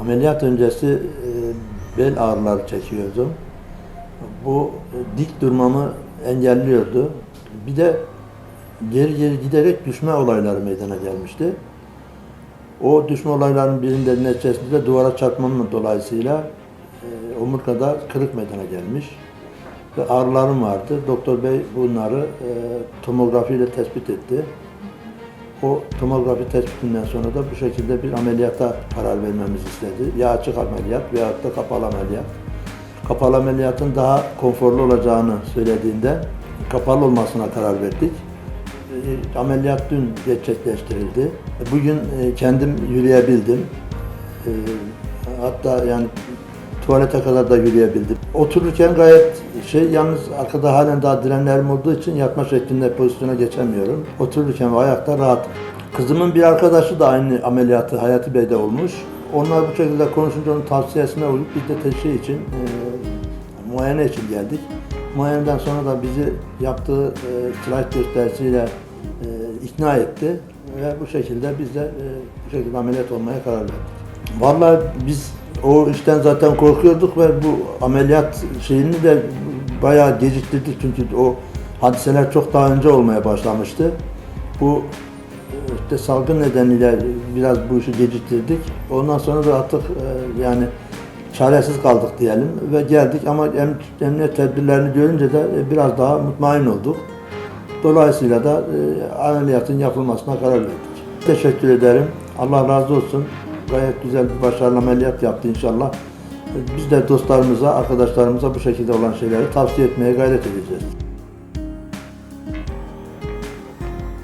Ameliyat öncesi e, bel ağrıları çekiyordum. Bu e, dik durmamı engelliyordu. Bir de geri geri giderek düşme olayları meydana gelmişti. O düşme olaylarının birinde neticesinde duvara çarpmamın dolayısıyla e, omurgada kırık meydana gelmiş. Ve ağrılarım vardı. Doktor bey bunları e, tomografiyle tespit etti. O tomografi tespitinden sonra da bu şekilde bir ameliyata karar vermemizi istedi. Ya açık ameliyat veyahut da kapalı ameliyat. Kapalı ameliyatın daha konforlu olacağını söylediğinde kapalı olmasına karar verdik. E, Ameliyat dün gerçekleştirildi. Bugün e, kendim yürüyebildim. E, Hatta yani tuvalete kadar da yürüyebildim. Otururken gayet şey yalnız arkada halen daha direnlerim olduğu için yatma şeklinde pozisyona geçemiyorum. Otururken ve ayakta rahat. Kızımın bir arkadaşı da aynı ameliyatı Hayati Bey'de olmuş. Onlar bu şekilde konuşunca onun tavsiyesine uyup biz de teşhis için, e, muayene için geldik. Muayeneden sonra da bizi yaptığı e, slide gösterisiyle e, ikna etti ve bu şekilde biz de e, bu şekilde ameliyat olmaya karar verdik. Vallahi biz o işten zaten korkuyorduk ve bu ameliyat şeyini de bayağı geciktirdik çünkü o hadiseler çok daha önce olmaya başlamıştı. Bu işte salgın nedeniyle biraz bu işi geciktirdik. Ondan sonra da artık e, yani çaresiz kaldık diyelim ve geldik ama em- emniyet tedbirlerini görünce de e, biraz daha mutmain olduk. Dolayısıyla da e, ameliyatın yapılmasına karar verdik. Teşekkür ederim. Allah razı olsun. Gayet güzel bir başarılı ameliyat yaptı inşallah. Biz de dostlarımıza, arkadaşlarımıza bu şekilde olan şeyleri tavsiye etmeye gayret edeceğiz.